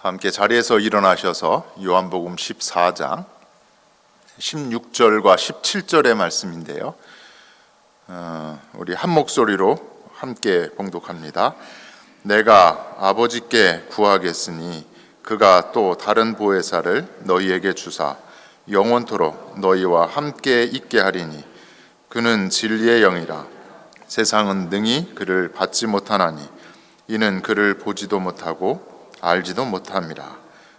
함께 자리에서 일어나셔서 요한복음 14장 16절과 17절의 말씀인데요. 어, 우리 한 목소리로 함께 봉독합니다. 내가 아버지께 구하겠으니 그가 또 다른 보혜사를 너희에게 주사 영원토록 너희와 함께 있게 하리니 그는 진리의 영이라 세상은 능히 그를 받지 못하나니 이는 그를 보지도 못하고 알지도 못함이라.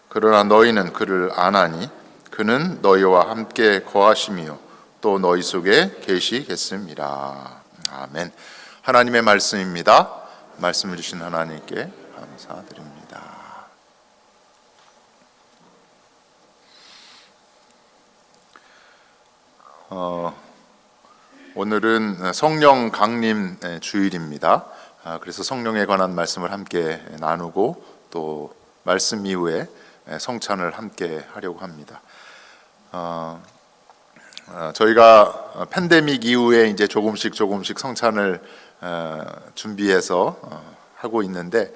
그러나 너희는 그를 아나니 그는 너희와 함께 거하심이요. 또 너희 속에 계시겠습니다. 아멘. 하나님의 말씀입니다. 말씀을 주신 하나님께 감사드립니다. 어, 오늘은 성령 강림 주일입니다. 아, 그래서 성령에 관한 말씀을 함께 나누고 또 말씀 이후에 성찬을 함께 하려고 합니다. 어, 어, 저희가 팬데믹 이후에 이제 조금씩 조금씩 성찬을 어, 준비해서 어, 하고 있는데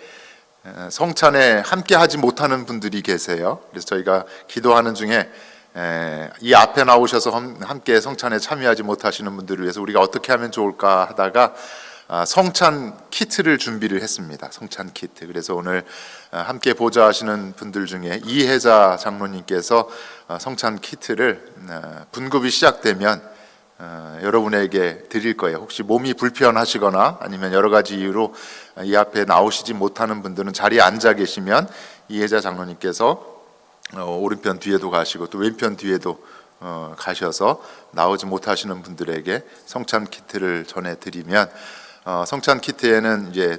어, 성찬에 함께 하지 못하는 분들이 계세요. 그래서 저희가 기도하는 중에 에, 이 앞에 나오셔서 함- 함께 성찬에 참여하지 못하시는 분들을 위해서 우리가 어떻게 하면 좋을까 하다가 아, 성찬 키트를 준비를 했습니다. 성찬 키트. 그래서 오늘 아, 함께 보좌 하시는 분들 중에 이혜자 장로님께서 아, 성찬 키트를 아, 분급이 시작되면 어, 여러분에게 드릴 거예요. 혹시 몸이 불편하시거나 아니면 여러 가지 이유로 이 앞에 나오시지 못하는 분들은 자리에 앉아 계시면 이혜자 장로님께서 어, 오른편 뒤에도 가시고 또 왼편 뒤에도 어, 가셔서 나오지 못하시는 분들에게 성찬 키트를 전해드리면 어, 성찬 키트에는 이제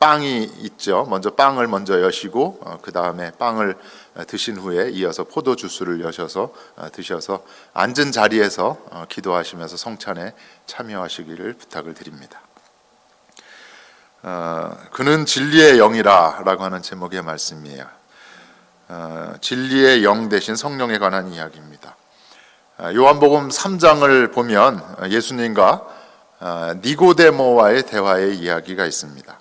빵이 있죠. 먼저 빵을 먼저 여시고 어, 그 다음에 빵을 어, 드신 후에 이어서 포도 주스를 여셔서 어, 드셔서 앉은 자리에서 어, 기도하시면서 성찬에 참여하시기를 부탁을 드립니다. 어, 그는 진리의 영이라라고 하는 제목의 말씀이에요. 어, 진리의 영 대신 성령에 관한 이야기입니다. 어, 요한복음 3장을 보면 어, 예수님과 어, 니고데모와의 대화의 이야기가 있습니다.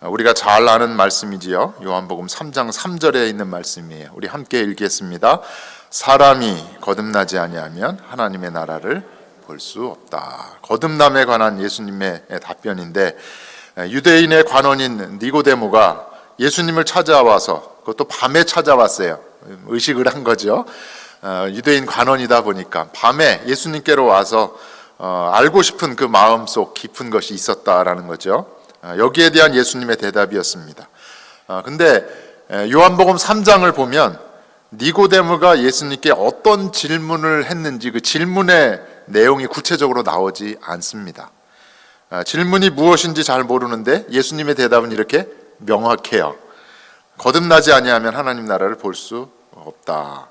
어, 우리가 잘 아는 말씀이지요. 요한복음 3장 3절에 있는 말씀이에요. 우리 함께 읽겠습니다. 사람이 거듭나지 아니하면 하나님의 나라를 볼 수 없다. 거듭남에 관한 예수님의 답변인데 유대인의 관원인 니고데모가 예수님을 찾아와서 그것도 밤에 찾아왔어요. 의식을 한 거죠. 어, 유대인 관원이다 보니까 밤에 예수님께로 와서 어, 알고 싶은 그 마음속 깊은 것이 있었다라는 거죠. 어, 여기에 대한 예수님의 대답이었습니다. 어, 근데 에, 요한복음 3장을 보면 니고데모가 예수님께 어떤 질문을 했는지 그 질문의 내용이 구체적으로 나오지 않습니다. 아, 질문이 무엇인지 잘 모르는데 예수님의 대답은 이렇게 명확해요. 거듭나지 아니하면 하나님 나라를 볼 수 없다.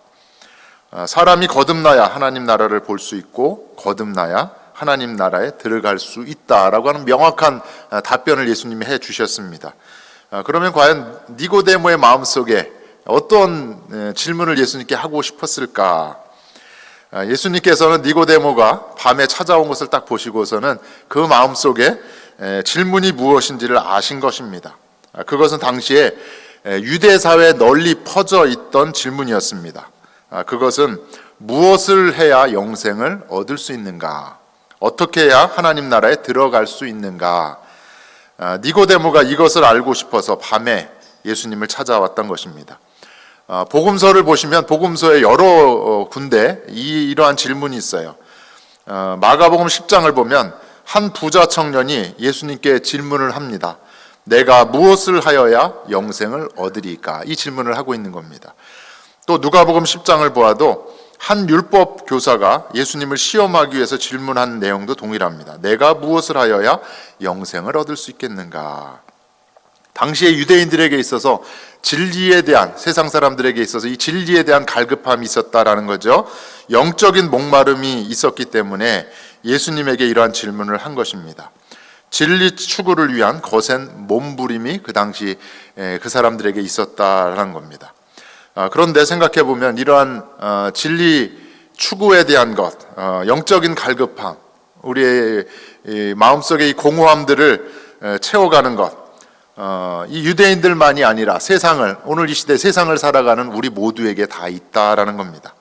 아, 사람이 거듭나야 하나님 나라를 볼 수 있고 거듭나야 하나님 나라에 들어갈 수 있다라고 하는 명확한 아, 답변을 예수님이 해 주셨습니다. 아, 그러면 과연 니고데모의 마음속에 어떤 에, 질문을 예수님께 하고 싶었을까? 아, 예수님께서는 니고데모가 밤에 찾아온 것을 딱 보시고서는 그 마음속에 에, 질문이 무엇인지를 아신 것입니다. 아, 그것은 당시에 에, 유대 사회에 널리 퍼져 있던 질문이었습니다. 아, 그것은 무엇을 해야 영생을 얻을 수 있는가? 어떻게 해야 하나님 나라에 들어갈 수 있는가? 아, 니고데모가 이것을 알고 싶어서 밤에 예수님을 찾아왔던 것입니다. 아, 복음서를 보시면 복음서에 여러 어, 군데 이, 이러한 질문이 있어요. 어, 마가복음 10장을 보면 한 부자 청년이 예수님께 질문을 합니다. 내가 무엇을 하여야 영생을 얻으리까? 이 질문을 하고 있는 겁니다. 또 누가복음 10장을 보아도 한 율법 교사가 예수님을 시험하기 위해서 질문한 내용도 동일합니다. 내가 무엇을 하여야 영생을 얻을 수 있겠는가? 당시의 유대인들에게 있어서 진리에 대한 세상 사람들에게 있어서 이 진리에 대한 갈급함이 있었다라는 거죠. 영적인 목마름이 있었기 때문에 예수님에게 이러한 질문을 한 것입니다. 진리 추구를 위한 거센 몸부림이 그 당시 에, 그 사람들에게 있었다라는 겁니다. 아, 그런데 생각해 보면 이러한 어, 진리 추구에 대한 것, 어, 영적인 갈급함, 우리의 이 마음속의 이 공허함들을 에, 채워가는 것, 어, 이 유대인들만이 아니라 세상을 오늘 이 시대 세상을 살아가는 우리 모두에게 다 있다라는 겁니다.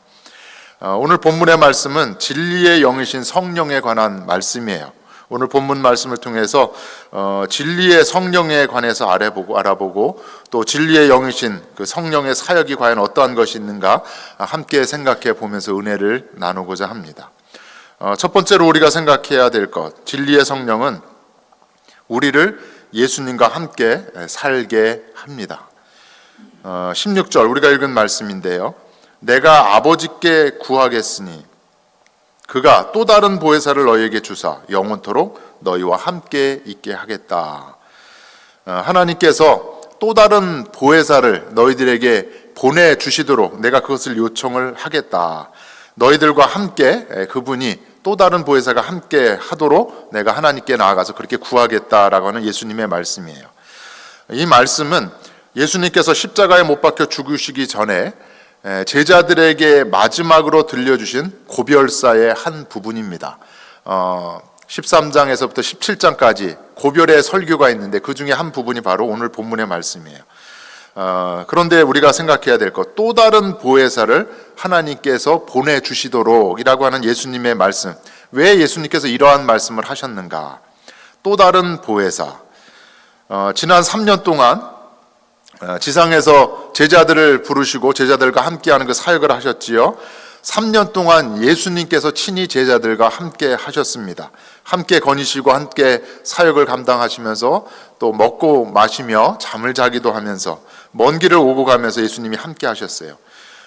어, 오늘 본문의 말씀은 진리의 영이신 성령에 관한 말씀이에요. 오늘 본문 말씀을 통해서 어, 진리의 성령에 관해서 알아보고 알아보고 또 진리의 영이신 그 성령의 사역이 과연 어떠한 것이 있는가 함께 생각해 보면서 은혜를 나누고자 합니다. 어, 첫 번째로 우리가 생각해야 될 것, 진리의 성령은 우리를 예수님과 함께 살게 합니다. 어, 16절 우리가 읽은 말씀인데요. 내가 아버지께 구하겠으니 그가 또 다른 보혜사를 너희에게 주사 영원토록 너희와 함께 있게 하겠다. 어, 하나님께서 또 다른 보혜사를 너희들에게 보내 주시도록 내가 그것을 요청을 하겠다. 너희들과 함께 그분이 또 다른 보혜사가 함께 하도록 내가 하나님께 나아가서 그렇게 구하겠다라고 하는 예수님의 말씀이에요. 이 말씀은 예수님께서 십자가에 못 박혀 죽으시기 전에 제자들에게 마지막으로 들려주신 고별사의 한 부분입니다. 어, 13장에서부터 17장까지 고별의 설교가 있는데 그 중에 한 부분이 바로 오늘 본문의 말씀이에요. 어, 그런데 우리가 생각해야 될 것, 또 다른 보혜사를 하나님께서 보내주시도록 이라고 하는 예수님의 말씀. 왜 예수님께서 이러한 말씀을 하셨는가? 또 다른 보혜사. 어, 지난 3년 동안 어, 지상에서 제자들을 부르시고 제자들과 함께하는 그 사역을 하셨지요. 3년 동안 예수님께서 친히 제자들과 함께 하셨습니다. 함께 거니시고 함께 사역을 감당하시면서 또 먹고 마시며 잠을 자기도 하면서 먼 길을 오고 가면서 예수님이 함께 하셨어요.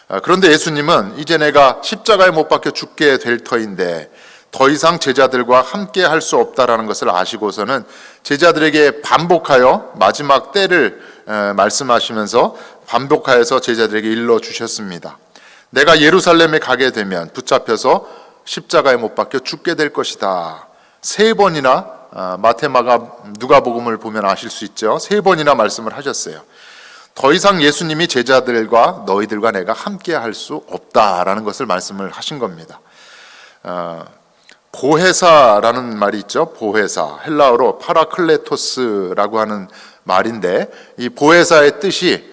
아, 그런데 예수님은 이제 내가 십자가에 못 박혀 죽게 될 터인데 더 이상 제자들과 함께 할 수 없다라는 것을 아시고서는 제자들에게 반복하여 마지막 때를 말씀하시면서 반복하여서 제자들에게 일러 주셨습니다. 내가 예루살렘에 가게 되면 붙잡혀서 십자가에 못 박혀 죽게 될 것이다. 세 번이나 아, 마테마가 누가복음을 보면 아실 수 있죠. 세 번이나 말씀을 하셨어요. 더 이상 예수님이 제자들과 너희들과 내가 함께 할 수 없다라는 것을 말씀을 하신 겁니다. 어, 보혜사라는 말이 있죠. 보혜사 헬라어로 파라클레토스라고 하는 말인데 이 보혜사의 뜻이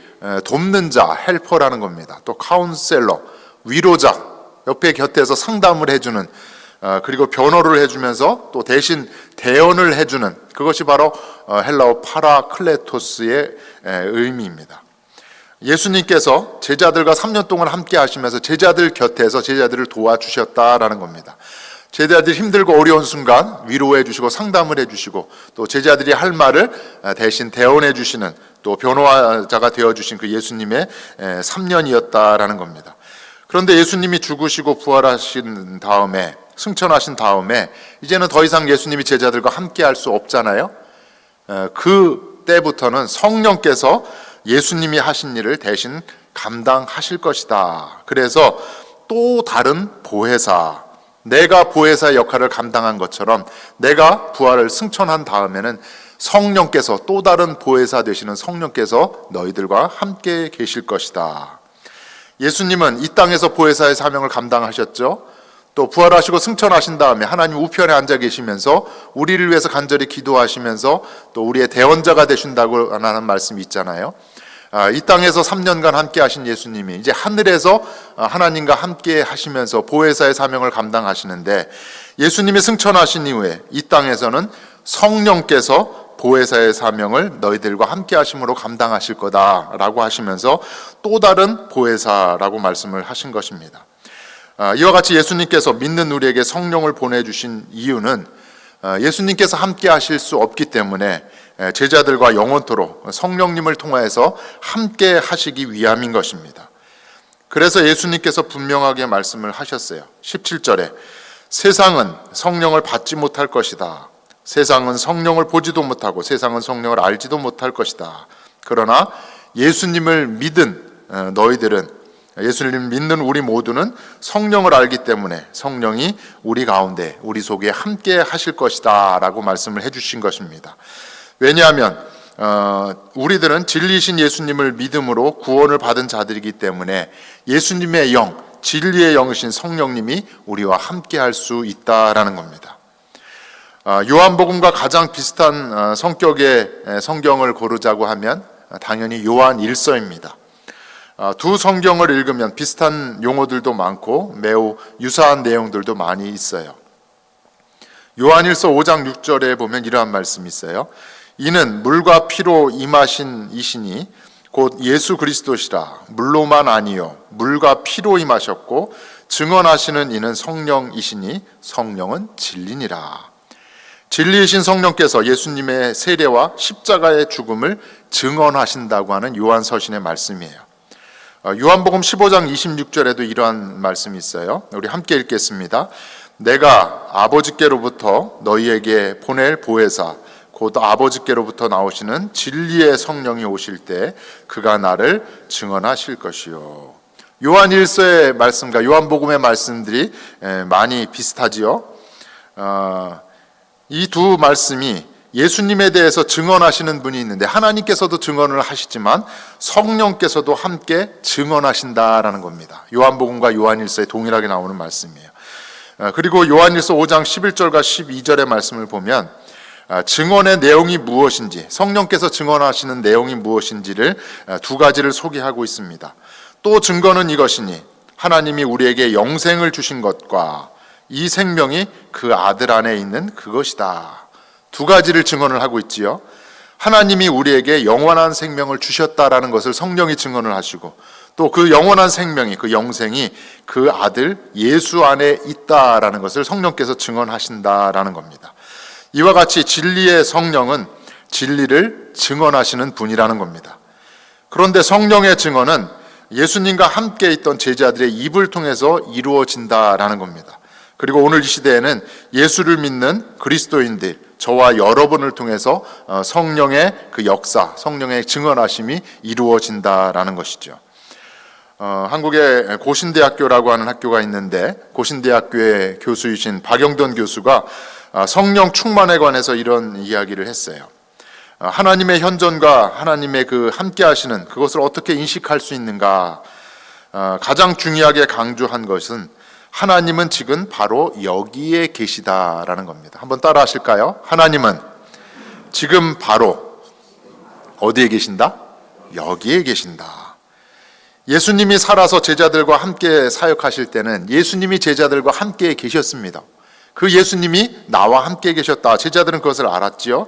돕는 자, 헬퍼라는 겁니다. 또 카운셀러, 위로자, 옆에 곁에서 상담을 해주는 어, 그리고 변호를 해주면서 또 대신 대언을 해주는 그것이 바로 어, 헬라어 파라클레토스의 의미입니다. 예수님께서 제자들과 3년 동안 함께 하시면서 제자들 곁에서 제자들을 도와주셨다라는 겁니다. 제자들이 힘들고 어려운 순간 위로해 주시고 상담을 해 주시고 또 제자들이 할 말을 대신 대언해 주시는 또 변호자가 되어 주신 그 예수님의 3년이었다라는 겁니다. 그런데 예수님이 죽으시고 부활하신 다음에 승천하신 다음에 이제는 더 이상 예수님이 제자들과 함께 할 수 없잖아요. 그 때부터는 성령께서 예수님이 하신 일을 대신 감당하실 것이다. 그래서 또 다른 보혜사, 내가 보혜사 역할을 감당한 것처럼 내가 부활을 승천한 다음에는 성령께서 또 다른 보혜사 되시는 성령께서 너희들과 함께 계실 것이다. 예수님은 이 땅에서 보혜사의 사명을 감당하셨죠. 또 부활하시고 승천하신 다음에 하나님 우편에 앉아 계시면서 우리를 위해서 간절히 기도하시면서 또 우리의 대원자가 되신다고 하는 말씀이 있잖아요. 아, 이 땅에서 3년간 함께 하신 예수님이 이제 하늘에서 아, 하나님과 함께 하시면서 보혜사의 사명을 감당하시는데 예수님이 승천하신 이후에 이 땅에서는 성령께서 보혜사의 사명을 너희들과 함께 하심으로 감당하실 거다라고 하시면서 또 다른 보혜사라고 말씀을 하신 것입니다. 아, 이와 같이 예수님께서 믿는 우리에게 성령을 보내주신 이유는 예수님께서 함께 하실 수 없기 때문에 제자들과 영원토록 성령님을 통하여서 함께 하시기 위함인 것입니다. 그래서 예수님께서 분명하게 말씀을 하셨어요. 17절에 세상은 성령을 받지 못할 것이다. 세상은 성령을 보지도 못하고 세상은 성령을 알지도 못할 것이다. 그러나 예수님을 믿은 어, 너희들은 예수님 믿는 우리 모두는 성령을 알기 때문에 성령이 우리 가운데 우리 속에 함께 하실 것이다 라고 말씀을 해 주신 것입니다. 왜냐하면 어, 우리들은 진리신 예수님을 믿음으로 구원을 받은 자들이기 때문에 예수님의 영, 진리의 영이신 성령님이 우리와 함께 할 수 있다라는 겁니다. 아, 요한복음과 가장 비슷한 아, 성격의 에, 성경을 고르자고 하면 아, 당연히 요한 일서입니다. 아, 두 성경을 읽으면 비슷한 용어들도 많고 매우 유사한 내용들도 많이 있어요. 요한일서 5장 6절에 보면 이러한 말씀이 있어요. 이는 물과 피로 임하신 이시니 곧 예수 그리스도시라 물로만 아니요 물과 피로 임하셨고 증언하시는 이는 성령이시니 성령은 진리니라. 진리이신 성령께서 예수님의 세례와 십자가의 죽음을 증언하신다고 하는 요한 서신의 말씀이에요. 어, 요한복음 15장 26절에도 이러한 말씀이 있어요. 우리 함께 읽겠습니다. 내가 아버지께로부터 너희에게 보낼 보혜사 곧 아버지께로부터 나오시는 진리의 성령이 오실 때 그가 나를 증언하실 것이요. 요한 일서의 말씀과 요한복음의 말씀들이 에, 많이 비슷하지요. 어, 이두 말씀이 예수님에 대해서 증언하시는 분이 있는데 하나님께서도 증언을 하시지만 성령께서도 함께 증언하신다라는 겁니다. 요한복음과 요한일서에 동일하게 나오는 말씀이에요. 어, 그리고 요한일서 5장 11절과 12절의 말씀을 보면 아, 증언의 내용이 무엇인지 성령께서 증언하시는 내용이 무엇인지를 아, 두 가지를 소개하고 있습니다. 또 증거는 이것이니 하나님이 우리에게 영생을 주신 것과 이 생명이 그 아들 안에 있는 그것이다. 두 가지를 증언을 하고 있지요. 하나님이 우리에게 영원한 생명을 주셨다라는 것을 성령이 증언을 하시고 또 그 영원한 생명이 그 영생이 그 아들 예수 안에 있다라는 것을 성령께서 증언하신다라는 겁니다. 이와 같이 진리의 성령은 진리를 증언하시는 분이라는 겁니다. 그런데 성령의 증언은 예수님과 함께 있던 제자들의 입을 통해서 이루어진다라는 겁니다. 그리고 오늘 이 시대에는 예수를 믿는 그리스도인들, 저와 여러분을 통해서 어, 성령의 그 역사, 성령의 증언하심이 이루어진다라는 것이죠. 어, 한국의 고신대학교라고 하는 학교가 있는데 고신대학교의 교수이신 박영돈 교수가 어, 성령 충만에 관해서 이런 이야기를 했어요. 어, 하나님의 현존과 하나님의 그 함께 하시는 그것을 어떻게 인식할 수 있는가? 어, 가장 중요하게 강조한 것은 하나님은 지금 바로 여기에 계시다라는 겁니다. 한번 따라 하실까요? 하나님은 지금 바로 어디에 계신다? 여기에 계신다. 예수님이 살아서 제자들과 함께 사역하실 때는 예수님이 제자들과 함께 계셨습니다. 그 예수님이 나와 함께 계셨다. 제자들은 그것을 알았지요.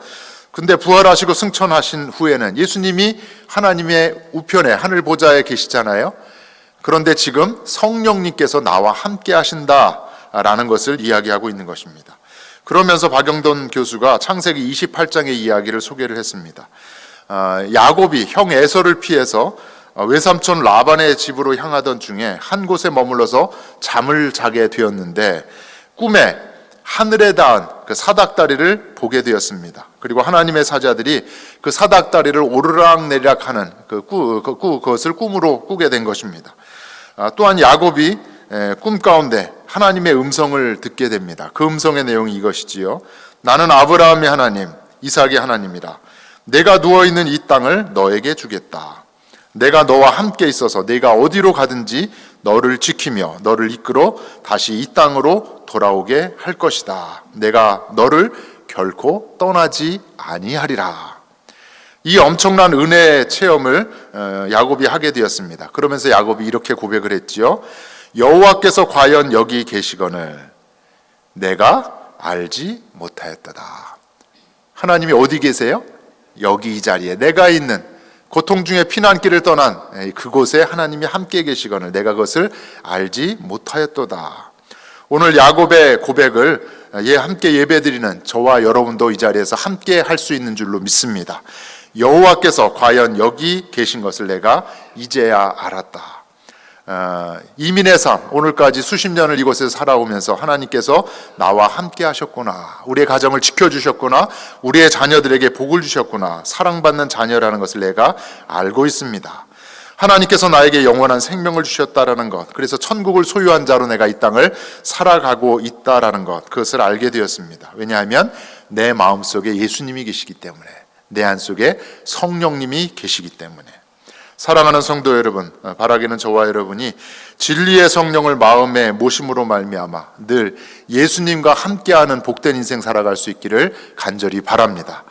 근데 부활하시고 승천하신 후에는 예수님이 하나님의 우편에 하늘 보좌에 계시잖아요. 그런데 지금 성령님께서 나와 함께 하신다라는 것을 이야기하고 있는 것입니다. 그러면서 박영돈 교수가 창세기 28장의 이야기를 소개를 했습니다. 아, 야곱이 형 에서를 피해서 외삼촌 라반의 집으로 향하던 중에 한 곳에 머물러서 잠을 자게 되었는데 꿈에 하늘에 닿은 그 사닥다리를 보게 되었습니다. 그리고 하나님의 사자들이 그 사닥다리를 오르락 내리락 하는 그 꾸, 그 꾸, 그것을 꿈으로 꾸게 된 것입니다. 아, 또한 야곱이 꿈 가운데 하나님의 음성을 듣게 됩니다. 그 음성의 내용이 이것이지요. 나는 아브라함의 하나님, 이삭의 하나님이라. 내가 누워 있는 이 땅을 너에게 주겠다. 내가 너와 함께 있어서 내가 어디로 가든지 너를 지키며 너를 이끌어 다시 이 땅으로 돌아오게 할 것이다. 내가 너를 결코 떠나지 아니하리라. 이 엄청난 은혜 체험을 어, 야곱이 하게 되었습니다. 그러면서 야곱이 이렇게 고백을 했지요. 여호와께서 과연 여기 계시거늘 내가 알지 못하였다. 하나님이 어디 계세요? 여기 이 자리에 내가 있는 고통 중에 피난길을 떠난 그곳에 하나님이 함께 계시거늘 내가 그것을 알지 못하였도다. 오늘 야곱의 고백을 예 함께 예배드리는 저와 여러분도 이 자리에서 함께 할 수 있는 줄로 믿습니다. 여호와께서 과연 여기 계신 것을 내가 이제야 알았다. 어, 이민의 삶 오늘까지 수십 년을 이곳에서 살아오면서 하나님께서 나와 함께 하셨구나. 우리의 가정을 지켜주셨구나. 우리의 자녀들에게 복을 주셨구나. 사랑받는 자녀라는 것을 내가 알고 있습니다. 하나님께서 나에게 영원한 생명을 주셨다라는 것 그래서 천국을 소유한 자로 내가 이 땅을 살아가고 있다라는 것 그것을 알게 되었습니다. 왜냐하면 내 마음속에 예수님이 계시기 때문에 내 안 속에 성령님이 계시기 때문에 사랑하는 성도 여러분, 어, 바라기는 저와 여러분이 진리의 성령을 마음에 모심으로 말미암아 늘 예수님과 함께하는 복된 인생 살아갈 수 있기를 간절히 바랍니다.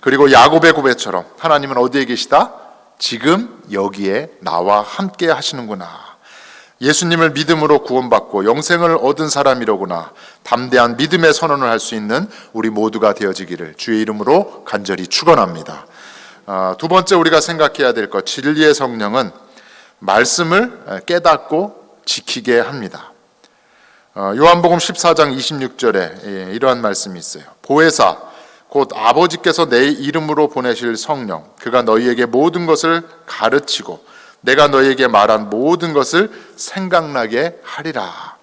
그리고 야곱의 고백처럼 하나님은 어디에 계시다? 지금 여기에 나와 함께 하시는구나. 예수님을 믿음으로 구원받고 영생을 얻은 사람이로구나. 담대한 믿음의 선언을 할 수 있는 우리 모두가 되어지기를 주의 이름으로 간절히 축원합니다. 아, 두 번째 우리가 생각해야 될 것, 진리의 성령은 말씀을 깨닫고 지키게 합니다. 어, 요한복음 14장 26절에 이러한 말씀이 있어요. 보혜사 곧 아버지께서 내 이름으로 보내실 성령 그가 너희에게 모든 것을 가르치고 내가 너희에게 말한 모든 것을 생각나게 하리라.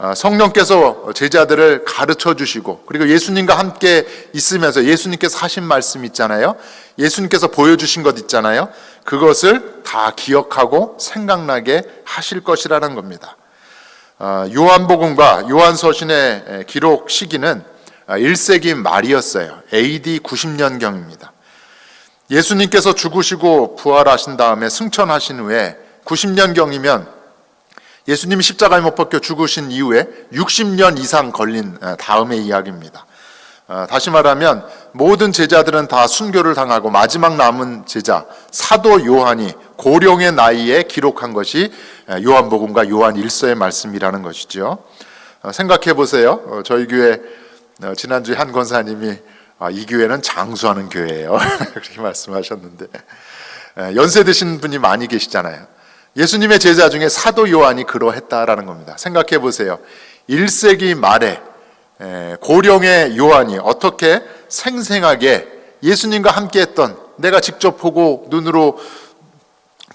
아, 성령께서 제자들을 가르쳐 주시고 그리고 예수님과 함께 있으면서 예수님께서 하신 말씀 있잖아요. 예수님께서 보여주신 것 있잖아요. 그것을 다 기억하고 생각나게 하실 것이라는 겁니다. 아, 요한복음과 요한서신의 기록 시기는 1세기 말이었어요. AD 90년경입니다. 예수님께서 죽으시고 부활하신 다음에 승천하신 후에 90년경이면 예수님이 십자가에 못 박혀 죽으신 이후에 60년 이상 걸린 다음의 이야기입니다. 어, 다시 말하면 모든 제자들은 다 순교를 당하고 마지막 남은 제자 사도 요한이 고령의 나이에 기록한 것이 요한복음과 요한 일서의 말씀이라는 것이죠. 어, 생각해 보세요. 어, 저희 교회 지난주에 한 권사님이 아, 이 교회는 장수하는 교회예요. 그렇게 말씀하셨는데 연세 드신 분이 많이 계시잖아요. 예수님의 제자 중에 사도 요한이 그러했다라는 겁니다. 생각해 보세요. 1세기 말에 고령의 요한이 어떻게 생생하게 예수님과 함께 했던 내가 직접 보고 눈으로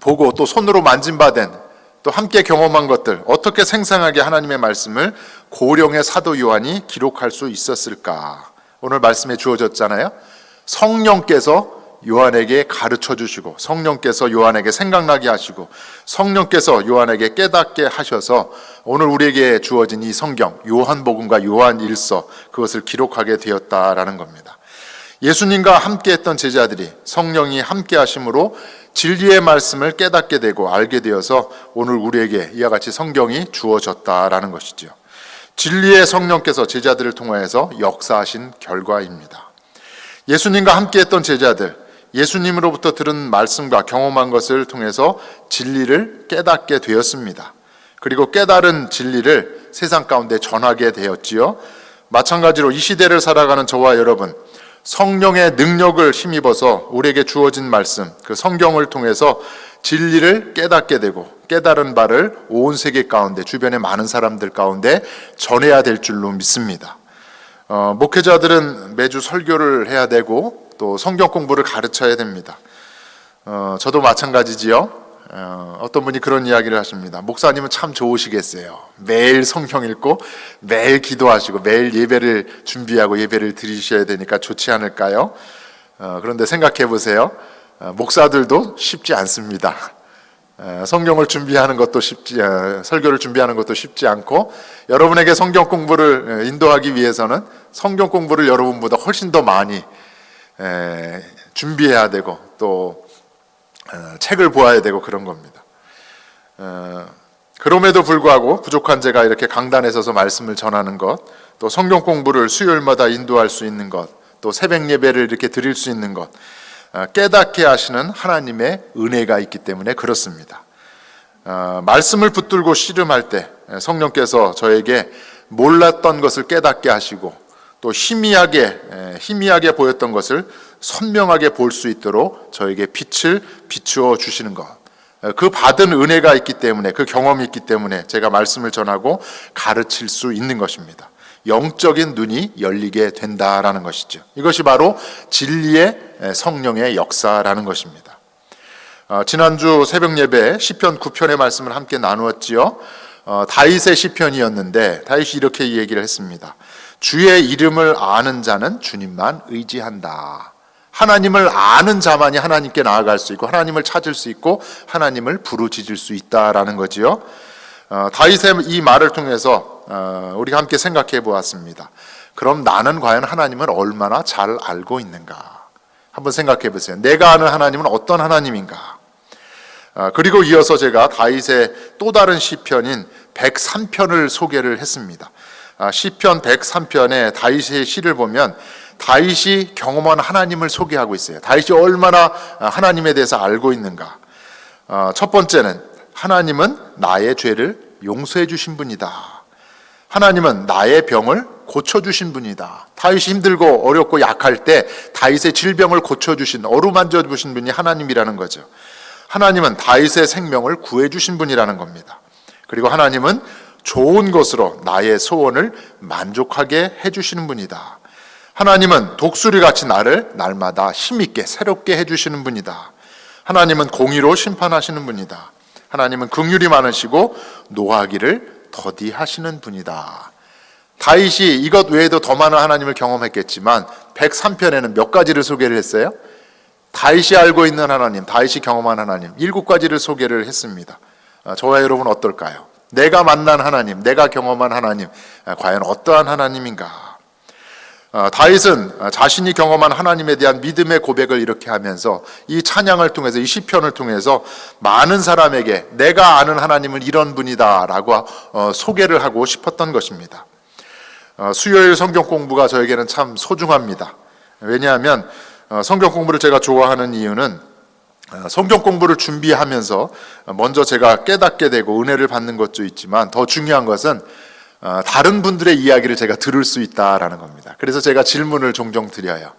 보고 또 손으로 만진 바 된 또 함께 경험한 것들 어떻게 생생하게 하나님의 말씀을 고령의 사도 요한이 기록할 수 있었을까? 오늘 말씀에 주어졌잖아요. 성령께서 요한에게 가르쳐 주시고 성령께서 요한에게 생각나게 하시고 성령께서 요한에게 깨닫게 하셔서 오늘 우리에게 주어진 이 성경 요한복음과 요한일서 그것을 기록하게 되었다라는 겁니다. 예수님과 함께 했던 제자들이 성령이 함께 하심으로 진리의 말씀을 깨닫게 되고 알게 되어서 오늘 우리에게 이와 같이 성경이 주어졌다라는 것이죠. 진리의 성령께서 제자들을 통하여서 역사하신 결과입니다. 예수님과 함께 했던 제자들 예수님으로부터 들은 말씀과 경험한 것을 통해서 진리를 깨닫게 되었습니다. 그리고 깨달은 진리를 세상 가운데 전하게 되었지요. 마찬가지로 이 시대를 살아가는 저와 여러분, 성령의 능력을 힘입어서 우리에게 주어진 말씀, 그 성경을 통해서 진리를 깨닫게 되고 깨달은 바를 온 세계 가운데 주변의 많은 사람들 가운데 전해야 될 줄로 믿습니다. 어, 목회자들은 매주 설교를 해야 되고 또 성경 공부를 가르쳐야 됩니다. 어, 저도 마찬가지지요. 어, 떤 분이 그런 이야기를 하십니다. 목사님은 참 좋으시겠어요. 매일 성경 읽고 매일 기도하시고 매일 예배를 준비하고 예배를 드리셔야 되니까 좋지 않을까요? 어, 그런데 생각해 보세요. 어, 목사들도 쉽지 않습니다. 어, 성경을 준비하는 것도 쉽지, 어, 설교를 준비하는 것도 쉽지 않고 여러분에게 성경 공부를 어, 인도하기 위해서는 성경 공부를 여러분보다 훨씬 더 많이 준비해야 되고 또 어, 책을 보아야 되고 그런 겁니다. 어, 그럼에도 불구하고 부족한 제가 이렇게 강단에 서서 말씀을 전하는 것, 또 성경 공부를 수요일마다 인도할 수 있는 것, 또 새벽 예배를 이렇게 드릴 수 있는 것, 어, 깨닫게 하시는 하나님의 은혜가 있기 때문에 그렇습니다. 말씀을 붙들고 씨름할 때 성령께서 저에게 몰랐던 것을 깨닫게 하시고 또 희미하게 희미하게 보였던 것을 선명하게 볼 수 있도록 저에게 빛을 비추어 주시는 것. 그 받은 은혜가 있기 때문에 그 경험이 있기 때문에 제가 말씀을 전하고 가르칠 수 있는 것입니다. 영적인 눈이 열리게 된다라는 것이죠. 이것이 바로 진리의 성령의 역사라는 것입니다. 어, 지난주 새벽 예배 시편 9편의 말씀을 함께 나누었지요. 어, 다윗의 시편이었는데 다윗이 이렇게 얘기를 했습니다. 주의 이름을 아는 자는 주님만 의지한다. 하나님을 아는 자만이 하나님께 나아갈 수 있고 하나님을 찾을 수 있고 하나님을 부르짖을 수 있다라는 거지요. 어, 다윗의 이 말을 통해서 어, 우리가 함께 생각해 보았습니다. 그럼 나는 과연 하나님을 얼마나 잘 알고 있는가? 한번 생각해 보세요. 내가 아는 하나님은 어떤 하나님인가? 아, 그리고 이어서 제가 다윗의 또 다른 시편인 103편을 소개를 했습니다. 아, 시편 103편에 다윗의 시를 보면 다윗이 경험한 하나님을 소개하고 있어요. 다윗이 얼마나 하나님에 대해서 알고 있는가. 아, 첫 번째는 하나님은 나의 죄를 용서해 주신 분이다. 하나님은 나의 병을 고쳐 주신 분이다. 다윗이 힘들고 어렵고 약할 때 다윗의 질병을 고쳐 주신 어루만져 주신 분이 하나님이라는 거죠. 하나님은 다윗의 생명을 구해 주신 분이라는 겁니다. 그리고 하나님은 좋은 것으로 나의 소원을 만족하게 해 주시는 분이다. 하나님은 독수리 같이 나를 날마다 힘있게 새롭게 해 주시는 분이다. 하나님은 공의로 심판하시는 분이다. 하나님은 긍휼이 많으시고 노하기를 더디하시는 분이다. 다윗이 이것 외에도 더 많은 하나님을 경험했겠지만 103편에는 몇 가지를 소개를 했어요? 다윗이 알고 있는 하나님, 다윗이 경험한 하나님 일곱 가지를 소개를 했습니다. 아, 저와 여러분 어떨까요? 내가 만난 하나님, 내가 경험한 하나님, 아, 과연 어떠한 하나님인가? 아, 다윗은 자신이 경험한 하나님에 대한 믿음의 고백을 이렇게 하면서 이 찬양을 통해서 이 시편을 통해서 많은 사람에게 내가 아는 하나님은 이런 분이다라고 어, 소개를 하고 싶었던 것입니다. 어, 수요일 성경 공부가 저에게는 참 소중합니다. 왜냐하면 어, 성경 공부를 제가 좋아하는 이유는 어, 성경 공부를 준비하면서 먼저 제가 깨닫게 되고 은혜를 받는 것도 있지만 더 중요한 것은 다른 분들의 이야기를 제가 들을 수 있다라는 겁니다. 그래서 제가 질문을 종종 드려요.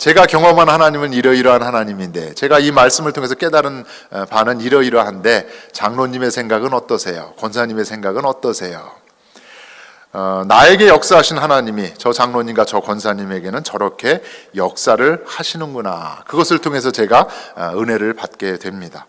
제가 경험한 하나님은 이러이러한 하나님인데 제가 이 말씀을 통해서 깨달은 바는 이러이러한데 장로님의 생각은 어떠세요? 권사님의 생각은 어떠세요? 어, 나에게 역사하신 하나님이 저 장로님과 저 권사님에게는 저렇게 역사를 하시는구나. 그것을 통해서 제가 어, 은혜를 받게 됩니다.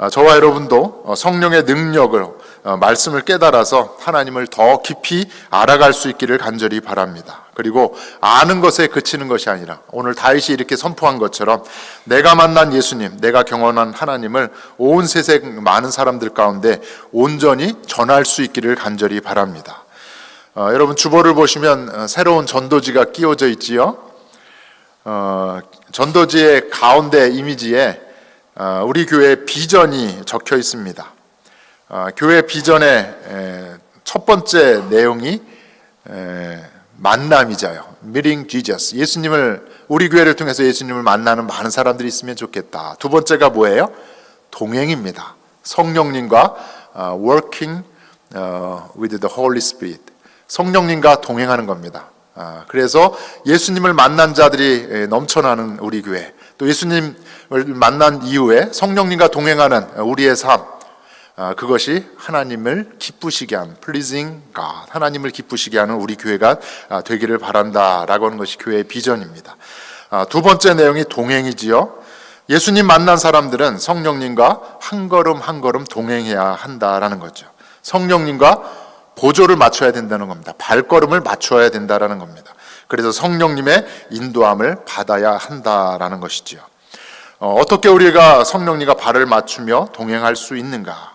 어, 저와 여러분도 어, 성령의 능력을 어, 말씀을 깨달아서 하나님을 더 깊이 알아갈 수 있기를 간절히 바랍니다. 그리고 아는 것에 그치는 것이 아니라 오늘 다윗이 이렇게 선포한 것처럼 내가 만난 예수님, 내가 경험한 하나님을 온 세상 많은 사람들 가운데 온전히 전할 수 있기를 간절히 바랍니다. 어, 여러분 주보를 보시면 어, 새로운 전도지가 끼워져 있지요. 어, 전도지의 가운데 이미지에 어, 우리 교회 비전이 적혀 있습니다. 어, 교회 비전의 에, 첫 번째 내용이 에, 만남이자요. Meeting Jesus. 예수님을 우리 교회를 통해서 예수님을 만나는 많은 사람들이 있으면 좋겠다. 두 번째가 뭐예요? 동행입니다. 성령님과 어, working with the Holy Spirit. 성령님과 동행하는 겁니다. 아, 그래서 예수님을 만난 자들이 넘쳐나는 우리 교회, 또 예수님을 만난 이후에 성령님과 동행하는 우리의 삶, 아, 그것이 하나님을 기쁘시게 하는 pleasing God, 하나님을 기쁘시게 하는 우리 교회가 아, 되기를 바란다라고 하는 것이 교회의 비전입니다. 두 번째 내용이 동행이지요. 예수님 만난 사람들은 성령님과 한 걸음 한 걸음 동행해야 한다라는 거죠. 성령님과 보조를 맞춰야 된다는 겁니다. 발걸음을 맞춰야 된다라는 겁니다. 그래서 성령님의 인도함을 받아야 한다라는 것이지요. 어, 떻게 우리가 성령님과 발을 맞추며 동행할 수 있는가?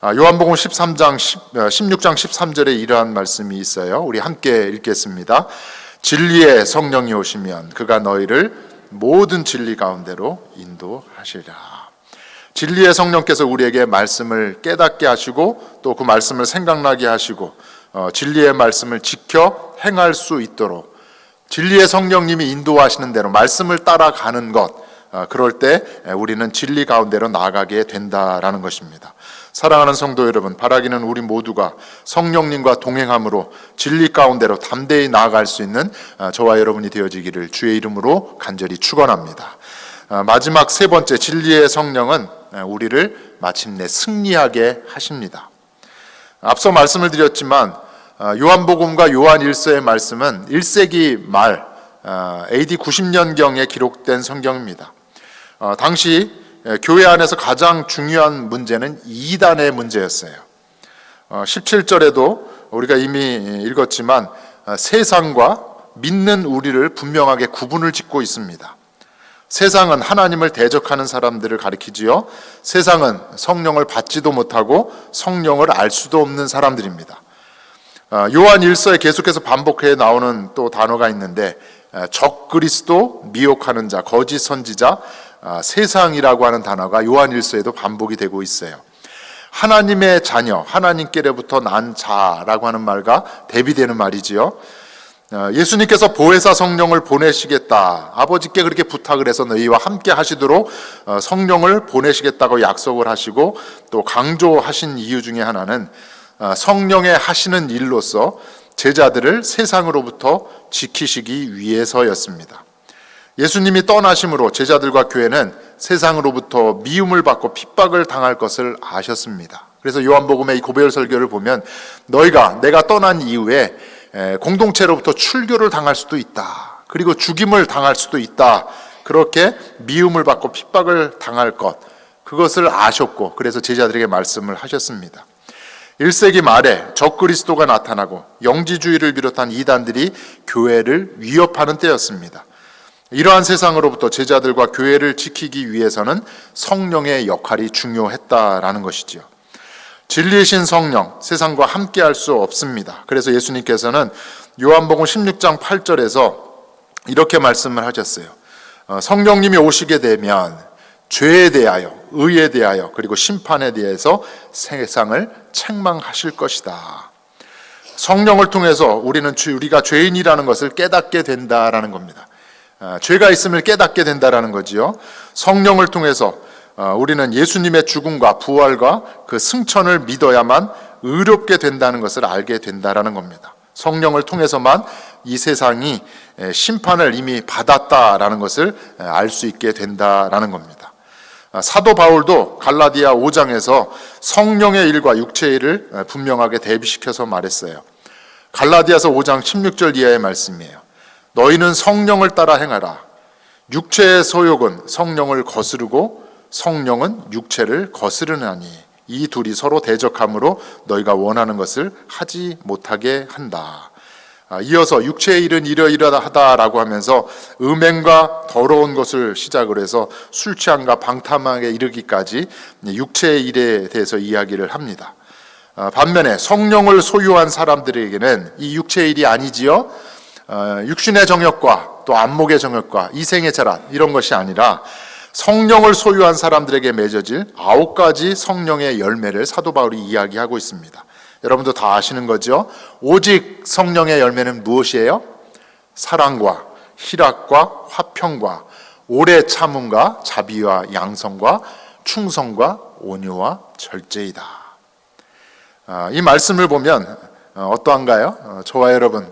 아, 요한복음 13장 10, 16장 13절에 이러한 말씀이 있어요. 우리 함께 읽겠습니다. 진리의 성령이 오시면 그가 너희를 모든 진리 가운데로 인도하시리라. 진리의 성령께서 우리에게 말씀을 깨닫게 하시고 또 그 말씀을 생각나게 하시고 어, 진리의 말씀을 지켜 행할 수 있도록 진리의 성령님이 인도하시는 대로 말씀을 따라가는 것 어, 그럴 때 우리는 진리 가운데로 나아가게 된다라는 것입니다. 사랑하는 성도 여러분, 바라기는 우리 모두가 성령님과 동행함으로 진리 가운데로 담대히 나아갈 수 있는 어, 저와 여러분이 되어지기를 주의 이름으로 간절히 축원합니다. 어, 마지막 세 번째 진리의 성령은 어, 우리를 마침내 승리하게 하십니다. 앞서 말씀을 드렸지만 어, 요한복음과 요한 1서의 말씀은 1세기 말 AD 90년경에 기록된 성경입니다. 당시 교회 안에서 가장 중요한 문제는 이단의 문제였어요. 17절에도 우리가 이미 읽었지만 세상과 믿는 우리를 분명하게 구분을 짓고 있습니다. 세상은 하나님을 대적하는 사람들을 가리키지요. 세상은 성령을 받지도 못하고 성령을 알 수도 없는 사람들입니다. 아, 요한 1서에 계속해서 반복해 나오는 또 단어가 있는데 적 그리스도, 미혹하는 자, 거짓 선지자, 아, 세상이라고 하는 단어가 요한일서에도 반복이 되고 있어요. 하나님의 자녀, 하나님께로부터 난 자라고 하는 말과 대비되는 말이지요. 어, 예수님께서 보혜사 성령을 보내시겠다. 아버지께 그렇게 부탁을 해서 너희와 함께 하시도록 어, 성령을 보내시겠다고 약속을 하시고 또 강조하신 이유 중에 하나는 어, 성령의 하시는 일로서 제자들을 세상으로부터 지키시기 위해서였습니다. 예수님이 떠나심으로 제자들과 교회는 세상으로부터 미움을 받고 핍박을 당할 것을 아셨습니다. 그래서 요한복음의 이 고별 설교를 보면 너희가 내가 떠난 이후에 에, 공동체로부터 출교를 당할 수도 있다. 그리고 죽임을 당할 수도 있다. 그렇게 미움을 받고 핍박을 당할 것 그것을 아셨고 그래서 제자들에게 말씀을 하셨습니다. 1세기 말에 적그리스도가 나타나고 영지주의를 비롯한 이단들이 교회를 위협하는 때였습니다. 이러한 세상으로부터 제자들과 교회를 지키기 위해서는 성령의 역할이 중요했다라는 것이지요. 진리이신 성령, 세상과 함께 할 수 없습니다. 그래서 예수님께서는 요한복음 16장 8절에서 이렇게 말씀을 하셨어요. 어, 성령님이 오시게 되면 죄에 대하여, 의에 대하여, 그리고 심판에 대해서 세상을 책망하실 것이다. 성령을 통해서 우리는 죄- 우리가 죄인이라는 것을 깨닫게 된다라는 겁니다. 아, 죄가 있음을 깨닫게 된다라는 거지요. 성령을 통해서 어, 우리는 예수님의 죽음과 부활과 그 승천을 믿어야만 의롭게 된다는 것을 알게 된다라는 겁니다. 성령을 통해서만 이 세상이 에, 심판을 이미 받았다라는 것을 알 수 있게 된다라는 겁니다. 아, 사도 바울도 갈라디아 5장에서 성령의 일과 육체의 일을 에, 분명하게 대비시켜서 말했어요. 갈라디아서 5장 16절 이하의 말씀이에요. 너희는 성령을 따라 행하라. 육체의 소욕은 성령을 거스르고 성령은 육체를 거스르나니 이 둘이 서로 대적함으로 너희가 원하는 것을 하지 못하게 한다. 아, 이어서 육체의 일은 이러이러하다라고 하면서 음행과 더러운 것을 시작으로 해서 술 취함과 방탕하게 이르기까지 육체의 일에 대해서 이야기를 합니다. 아, 반면에 성령을 소유한 사람들에게는 이 육체의 일이 아니지요. 어, 육신의 정욕과 또 안목의 정욕과 이생의 자란 이런 것이 아니라 성령을 소유한 사람들에게 맺어질 아홉 가지 성령의 열매를 사도 바울이 이야기하고 있습니다. 여러분도 다 아시는 거죠? 오직 성령의 열매는 무엇이에요? 사랑과 희락과 화평과 오래 참음과 자비와 양성과 충성과 온유와 절제이다. 아, 이 말씀을 보면 어, 어떠한가요? 어, 저와 여러분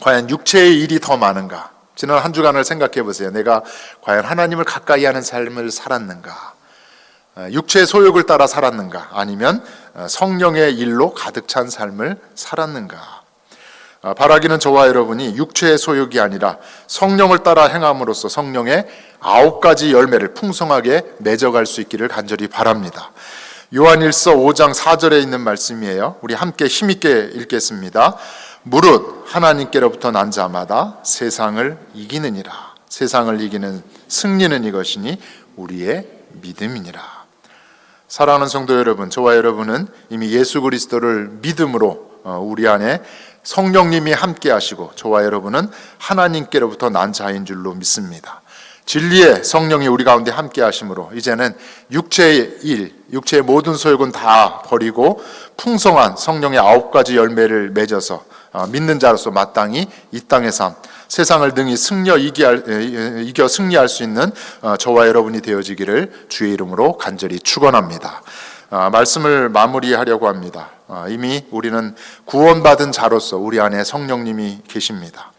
과연 육체의 일이 더 많은가? 지난 한 주간을 생각해 보세요. 내가 과연 하나님을 가까이 하는 삶을 살았는가? 어, 육체의 소욕을 따라 살았는가? 아니면 어, 성령의 일로 가득 찬 삶을 살았는가? 어, 바라기는 저와 여러분이 육체의 소욕이 아니라 성령을 따라 행함으로써 성령의 아홉 가지 열매를 풍성하게 맺어갈 수 있기를 간절히 바랍니다. 요한일서 5장 4절에 있는 말씀이에요. 우리 함께 힘있게 읽겠습니다. 무릇 하나님께로부터 난 자마다 세상을 이기느니라. 세상을 이기는 승리는 이것이니 우리의 믿음이니라. 사랑하는 성도 여러분, 저와 여러분은 이미 예수 그리스도를 믿음으로 어, 우리 안에 성령님이 함께 하시고 저와 여러분은 하나님께로부터 난 자인 줄로 믿습니다. 진리의 성령이 우리 가운데 함께 하심으로 이제는 육체의 일, 육체의 모든 소욕은 다 버리고 풍성한 성령의 아홉 가지 열매를 맺어서 어, 믿는 자로서 마땅히 이 땅의 삶, 세상을 능히 승려 이기할, 에, 이겨 승리할 수 있는 어, 저와 여러분이 되어지기를 주의 이름으로 간절히 축원합니다. 아, 말씀을 마무리하려고 합니다. 아, 이미 우리는 구원받은 자로서 우리 안에 성령님이 계십니다.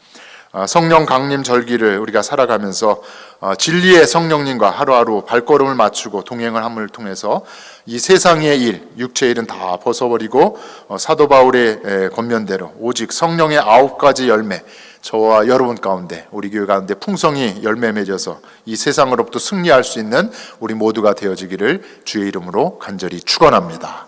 아, 성령 강림 절기를 우리가 살아가면서 어, 진리의 성령님과 하루하루 발걸음을 맞추고 동행을 함을 통해서 이 세상의 일, 육체의 일은 다 벗어버리고 어, 사도 바울의 에, 권면대로 오직 성령의 아홉 가지 열매 저와 여러분 가운데 우리 교회 가운데 풍성히 열매 맺어서 이 세상으로부터 승리할 수 있는 우리 모두가 되어지기를 주의 이름으로 간절히 축원합니다.